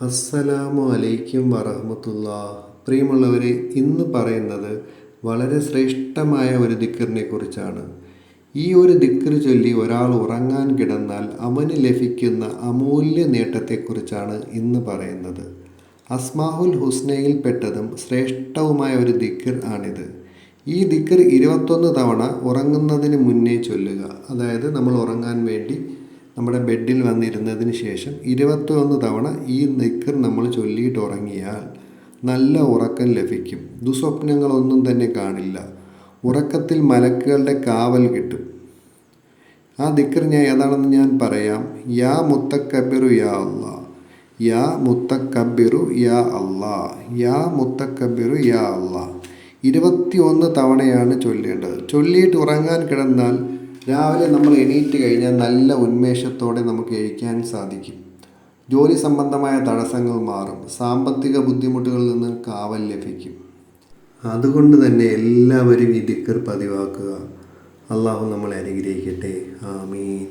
അസ്സലാമു അലൈക്കും വറഹമത്തുള്ള. പ്രിയമുള്ളവരെ ഇന്ന് പറയുന്നത് വളരെ ശ്രേഷ്ഠമായ ഒരു ദിക്കറിനെ കുറിച്ചാണ്. ഈ ഒരു ദിക്കർ ചൊല്ലി ഒരാൾ ഉറങ്ങാൻ കിടന്നാൽ അവന് ലഭിക്കുന്ന അമൂല്യ നേട്ടത്തെക്കുറിച്ചാണ് ഇന്ന് പറയുന്നത്. അസ്മാഹുൽ ഹുസ്നയിൽ പെട്ടതും ശ്രേഷ്ഠവുമായ ഒരു ദിക്കർ ആണിത്. ഈ ദിക്കർ ഇരുപത്തൊന്ന് തവണ ഉറങ്ങുന്നതിന് മുന്നേ ചൊല്ലുക. അതായത് നമ്മൾ ഉറങ്ങാൻ വേണ്ടി നമ്മുടെ ബെഡിൽ വന്നിരുന്നതിന് ശേഷം ഇരുപത്തൊന്ന് തവണ ഈ നിക്കർ നമ്മൾ ചൊല്ലിയിട്ട് ഉറങ്ങിയാൽ നല്ല ഉറക്കം ലഭിക്കും. ദുസ്വപ്നങ്ങളൊന്നും തന്നെ കാണില്ല. ഉറക്കത്തിൽ മലക്കുകളുടെ കാവൽ കിട്ടും. ആ ദിക്കർ ഞാൻ ഏതാണെന്ന് ഞാൻ പറയാം. യാ മുത്തക്കബിറു യാ അള്ളാ. യാ മുത്തക്കബിറു യാ അള്ളാ. യാ മുത്തക്കബിറു യാ അള്ളാ. ഇരുപത്തി ഒന്ന് തവണയാണ് ചൊല്ലേണ്ടത്. ചൊല്ലിയിട്ട് ഉറങ്ങാൻ കിടന്നാൽ രാവിലെ നമ്മൾ എണീറ്റ് കഴിഞ്ഞാൽ നല്ല ഉന്മേഷത്തോടെ നമുക്ക് എഴിക്കാൻ സാധിക്കും. ജോലി സംബന്ധമായ തടസ്സങ്ങൾ മാറും. സാമ്പത്തിക ബുദ്ധിമുട്ടുകളിൽ നിന്ന് കാവൽ ലഭിക്കും. അതുകൊണ്ട് തന്നെ എല്ലാവരും ഈ ദിക്കർ പതിവാക്കുക. അള്ളാഹു നമ്മളെ അനുഗ്രഹിക്കട്ടെ. ആമീൻ.